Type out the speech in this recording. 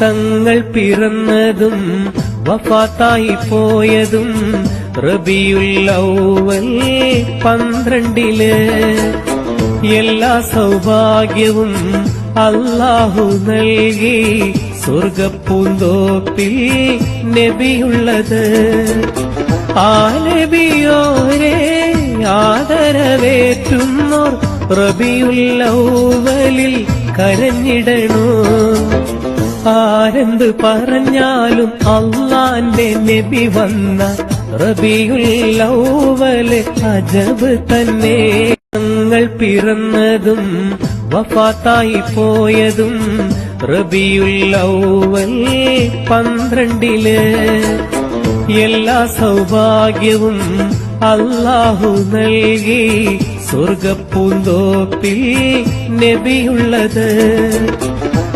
തങ്ങൾ പിറന്നതും വഫാത്തായി പോയതും റബിയുൽ ഔവൽ പന്ത്രണ്ടിൽ എല്ലാ സൗഭാഗ്യവും അല്ലാഹു നൽകി സ്വർഗപ്പൂന്തോപ്പിൽ നബിയുള്ളത്. ആ നബിയോരെ ആദരവേറ്റുന്നോർ റബിയുല്ലൗവലിൽ കരഞ്ഞിടണോ. ആരെന്ത് പറഞ്ഞാലും അള്ളാന്റെ നബി വന്ന റബിയുല്ലൗവൽ അജബ് തന്നെ. ഞങ്ങൾ പിറന്നതും വഫാത്തായി പോയതും റബിയുല്ലൗവൽ പന്ത്രണ്ടിൽ. എല്ലാ സൗഭാഗ്യവും അല്ലാഹു നൽകി സ്വർഗപ്പൂന്തോപ്പിൽ നബിയുള്ളത്.